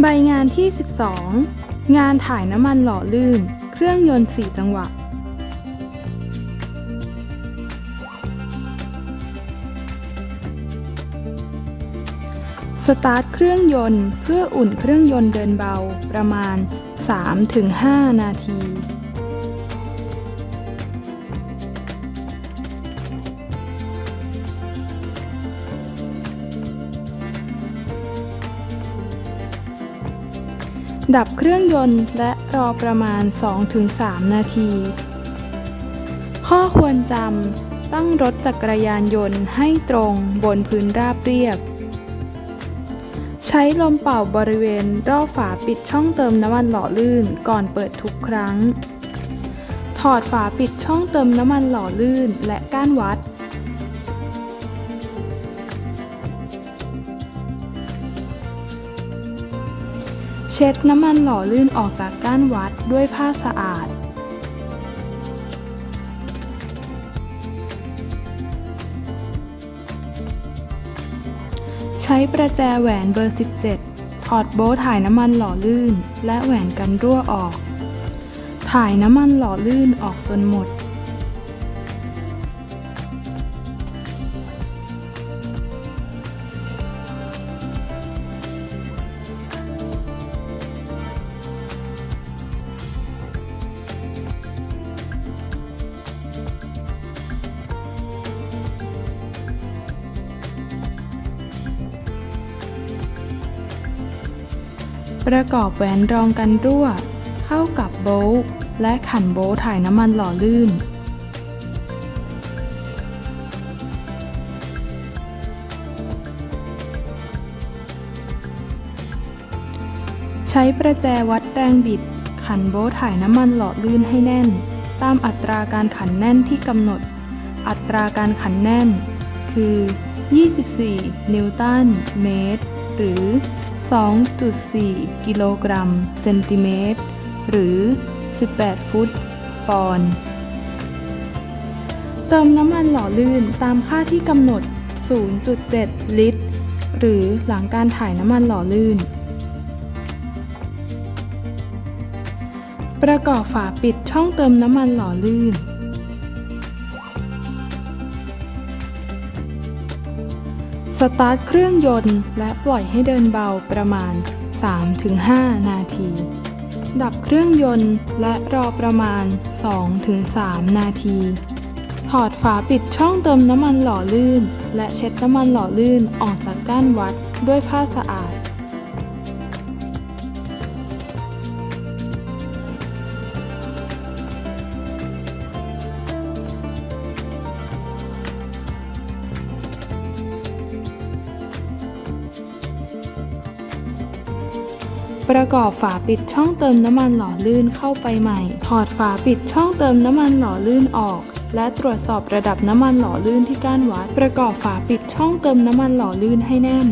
ใบงานที่ 12 งานถ่ายน้ำมันหล่อลื่น เครื่องยนต์ 4 จังหวะ สตาร์ทเครื่องยนต์เพื่ออุ่นเครื่องยนต์เดินเบาประมาณ 3-5 นาที ดับเครื่องยนต์และรอประมาณ 2-3 นาที ข้อควรจำตั้งรถจักรยานยนต์ให้ตรงบนพื้นราบเรียบ ใช้ลมเป่าบริเวณรอบฝาปิดช่องเติมน้ำมันหล่อลื่นก่อนเปิดทุกครั้ง ถอดฝาปิดช่องเติมน้ำมันหล่อลื่นและก้านวัด เช็ดน้ำมันหล่อลื่นออกจากก้านวัดด้วยผ้าสะอาด ใช้ประแจแหวนเบอร์ 17 ถอดโบว์ถ่ายน้ำมันหล่อลื่น และแหวนกันรั่วออก ถ่ายน้ำมันหล่อลื่นออกจนหมด ประกอบแหวนรองกันรั่ว เข้ากับโบว์และขันโบว์ถ่ายน้ำมันหล่อลื่น ใช้ประแจวัดแรงบิด ขันโบว์ถ่ายน้ำมันหล่อลื่นให้แน่น ตามอัตราการขันแน่นที่กำหนด อัตราการขันแน่น คือ 24 นิวตันเมตร หรือ 2.4 กิโลกรัมเซนติเมตร หรือ 18 ฟุต ปอนด์ เติมน้ำมันหล่อลื่นตามค่าที่กำหนด 0.7 ลิตร หรือหลังการถ่ายน้ำมันหล่อลื่น ประกอบฝาปิดช่องเติมน้ำมันหล่อลื่น สตาร์ทเครื่องยนต์และปล่อยให้เดินเบาประมาณ 3-5 นาที ดับเครื่องยนต์และรอประมาณ 2-3 นาที ถอดฝาปิดช่องเติมน้ำมันหล่อลื่น และเช็ดน้ำมันหล่อลื่นออกจากก้านวัดด้วยผ้าสะอาด ประกอบฝาปิดช่องเติมน้ำมันหล่อลื่นเข้าไปใหม่ ถอดฝาปิดช่องเติมน้ำมันหล่อลื่นออก และตรวจสอบระดับน้ำมันหล่อลื่นที่ก้านวัด ประกอบฝาปิดช่องเติมน้ำมันหล่อลื่นให้แน่น